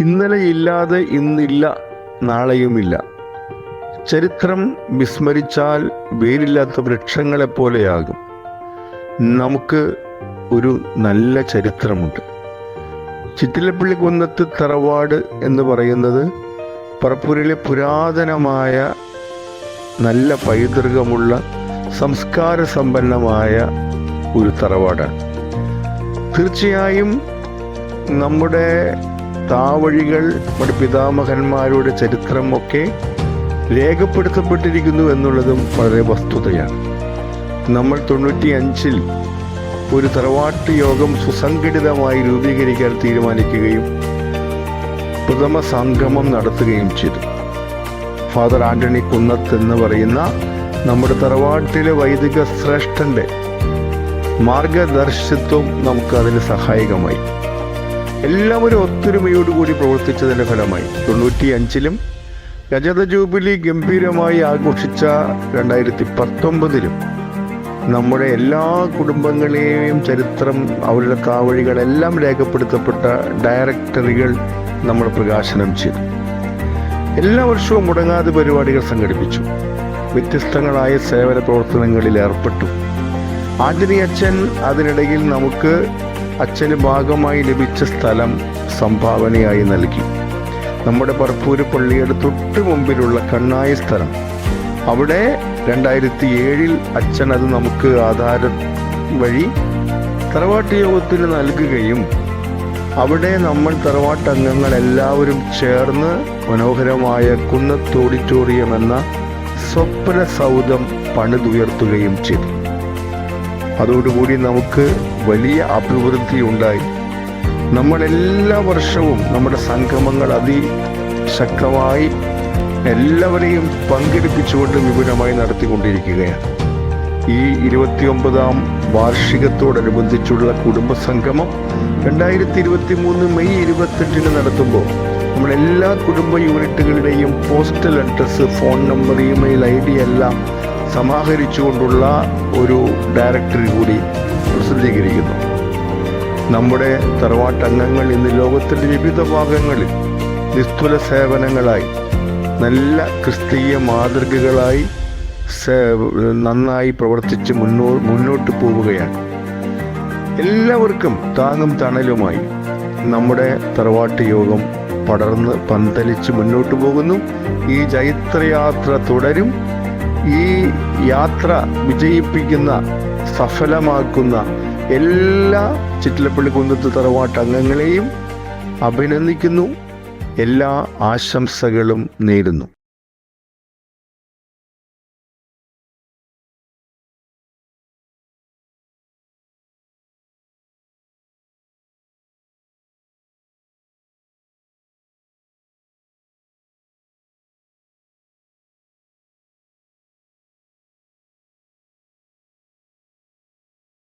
ഇന്നലെ ഇല്ലാതെ ഇന്നില്ല നാളെയുമില്ല. ചരിത്രം വിസ്മരിച്ചാൽ വേരില്ലാത്ത വൃക്ഷങ്ങളെപ്പോലെയാകും നമുക്ക് ഒരു നല്ല ചരിത്രമുണ്ട്. ചിറ്റിലപ്പള്ളി കുന്നത്ത് തറവാട് എന്ന് പറയുന്നത് പറപ്പൂരിലെ പുരാതനമായ നല്ല പൈതൃകമുള്ള സംസ്കാര സമ്പന്നമായ ഒരു തറവാടാണ്. തീർച്ചയായും നമ്മുടെ താവഴികൾ നമ്മുടെ പിതാമഹന്മാരുടെ ചരിത്രമൊക്കെ രേഖപ്പെടുത്തപ്പെട്ടിരിക്കുന്നു എന്നുള്ളതും വളരെ വസ്തുതയാണ്. നമ്മൾ തൊണ്ണൂറ്റി അഞ്ചിൽ ഒരു തറവാട്ട് യോഗം സുസംഘടിതമായി രൂപീകരിക്കാൻ തീരുമാനിക്കുകയും പ്രഥമ സംഗമം നടത്തുകയും ചെയ്തു. ഫാദർ ആന്റണി കുന്നത്ത് എന്ന് പറയുന്ന നമ്മുടെ തറവാട്ടിലെ വൈദിക ശ്രേഷ്ഠന്റെ മാർഗദർശിത്വം നമുക്ക് അതിന് സഹായകമായി. എല്ലാവരും ഒത്തൊരുമയോടുകൂടി പ്രവർത്തിച്ചതിന്റെ ഫലമായി. തൊണ്ണൂറ്റി അഞ്ചിലും രജത ജൂബിലി ഗംഭീരമായി ആഘോഷിച്ച രണ്ടായിരത്തി പത്തൊമ്പതിലും നമ്മുടെ എല്ലാ കുടുംബങ്ങളെയും ചരിത്രം അവരുടെ കാവഴികളെല്ലാം രേഖപ്പെടുത്തപ്പെട്ട ഡയറക്ടറികൾ നമ്മൾ പ്രകാശനം ചെയ്തു. എല്ലാ വർഷവും മുടങ്ങാതെ പരിപാടികൾ സംഘടിപ്പിച്ചു. വ്യത്യസ്തങ്ങളായ സേവന പ്രവർത്തനങ്ങളിൽ ഏർപ്പെട്ടു. ആന്റണി അച്ഛൻ അതിനിടയിൽ നമുക്ക് അച്ഛന് ഭാഗമായി ലഭിച്ച സ്ഥലം സംഭാവനയായി നൽകി. നമ്മുടെ പറപ്പൂര് പള്ളിയുടെ തൊട്ട് മുമ്പിലുള്ള കണ്ണായ സ്ഥലം. അവിടെ രണ്ടായിരത്തി ഏഴിൽ അച്ഛൻ അത് നമുക്ക് ആധാരം വഴി തറവാട്ട് യോഗത്തിന് നൽകുകയും അവിടെ നമ്മൾ തറവാട്ട് അംഗങ്ങൾ എല്ലാവരും ചേർന്ന് മനോഹരമായ കുന്നത്ത് എന്ന സ്വപ്ന സൗധം പണിതുയർത്തുകയും ചെയ്തു. അതോടുകൂടി നമുക്ക് വലിയ അഭിവൃദ്ധി ഉണ്ടായി. നമ്മൾ എല്ലാ വർഷവും നമ്മുടെ സംഗമങ്ങൾ അതിശക്തമായി എല്ലാവരെയും പങ്കെടുപ്പിച്ചുകൊണ്ട് വിപുലമായി നടത്തിക്കൊണ്ടിരിക്കുകയാണ്. ഈ ഇരുപത്തിയൊമ്പതാം വാർഷികത്തോടനുബന്ധിച്ചുള്ള കുടുംബ സംഗമം രണ്ടായിരത്തി ഇരുപത്തി മൂന്ന് മെയ് ഇരുപത്തെട്ടിന് നടത്തുമ്പോൾ നമ്മൾ എല്ലാ കുടുംബ യൂണിറ്റുകളുടെയും postal address phone number email I D എല്ലാം സമാഹരിച്ചുകൊണ്ടുള്ള ഒരു ഡയറക്ടറി കൂടി പ്രസിദ്ധീകരിക്കുന്നു. നമ്മുടെ തറവാട്ടംഗങ്ങൾ ഇന്ന് ലോകത്തിന്റെ വിവിധ ഭാഗങ്ങളിൽ നിസ്തുല സേവനങ്ങളായി നല്ല ക്രിസ്തീയ മാതൃകകളായി നന്നായി പ്രവർത്തിച്ച് മുന്നോ മുന്നോട്ട് പോവുകയാണ്. എല്ലാവർക്കും താങ്ങും തണലുമായി നമ്മുടെ തറവാട്ട് യോഗം പടർന്ന് പന്തലിച്ച് മുന്നോട്ട് പോകുന്നു. ഈ ജൈത്രയാത്ര തുടരും. ഈ യാത്ര വിജയിപ്പിക്കുന്ന സഫലമാക്കുന്ന എല്ലാ ചിറ്റിലപ്പള്ളി കുന്നത്ത് തറവാട്ട് അംഗങ്ങളെയും അഭിനന്ദിക്കുന്നു. എല്ലാ ആശംസകളും നേരുന്നു.